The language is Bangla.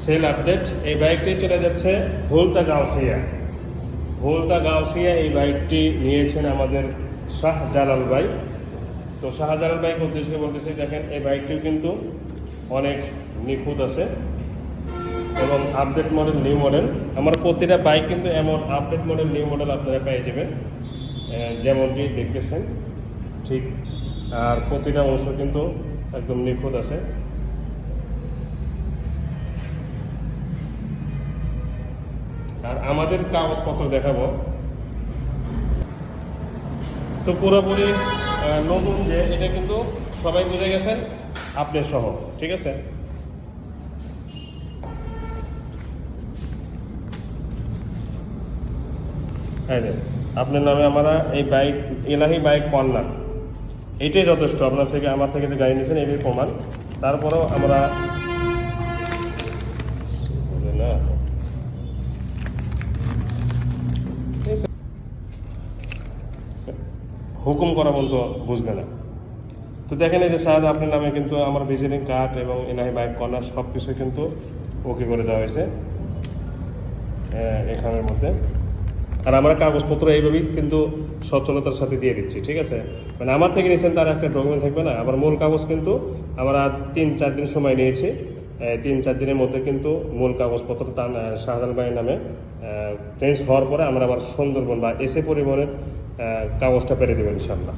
সেল আপডেট, এই বাইকটি চলে যাচ্ছে ভুলতা গাউসিয়া। ভুলতা গাউসিয়া এই বাইকটি নিয়েছেন আমাদের শাহ জালাল ভাই। তো শাহজালাল বাইক উদ্দেশ্যে বলতেছি, দেখেন, এই বাইকটিও কিন্তু অনেক নিখুঁত আছে এবং আপডেট মডেল, নিউ মডেল। আমার প্রতিটা বাইক কিন্তু এমন আপডেট মডেল, নিউ মডেল আপনারা পেয়ে যাবেন। যেমনটি দেখতেছেন, ঠিক, আর প্রতিটা অংশ কিন্তু একদম নিখুঁত আছে। আর আমাদের কাগজপত্র দেখাবো। তো পুরোপুরি নতুন যে এটা কিন্তু সবাই বুঝে গেছেন আপনি সহ, ঠিক আছে? আপনার নামে আমরা এই বাইক এলাহি বাইক কর্নার এটাই যথেষ্ট, আপনার থেকে, আমার থেকে যে গাড়ি নিয়েছেন, এটাই প্রমাণ। তারপরেও আমরা হুকুম করা বলতো বুঝবে না। তো দেখেন এই যে সাহায্য আপনার নামে কিন্তু আমার ভিজিটিং কার্ড এবং এলাহি বাইক, কর্নার সব কিছু কিন্তু ওকে করে দেওয়া হয়েছে এখানের মধ্যে। আর আমরা কাগজপত্র এইভাবেই কিন্তু সচ্ছলতার সাথে দিয়ে দিচ্ছি, ঠিক আছে? মানে আমার থেকে নিয়েছেন তার একটা ডকুমেন্ট থাকবে না। আবার মূল কাগজ কিন্তু আমরা তিন, চার দিন সময় নিয়েছি তিন, চার দিনের মধ্যে কিন্তু মূল কাগজপত্র তার শাহজাহান ভাইয়ের নামে চেঞ্জ হওয়ার পরে আমরা আবার সুন্দরবন বা এসে পরিবহনের কাগজটা পেরে দেবেন ইনশাল্লাহ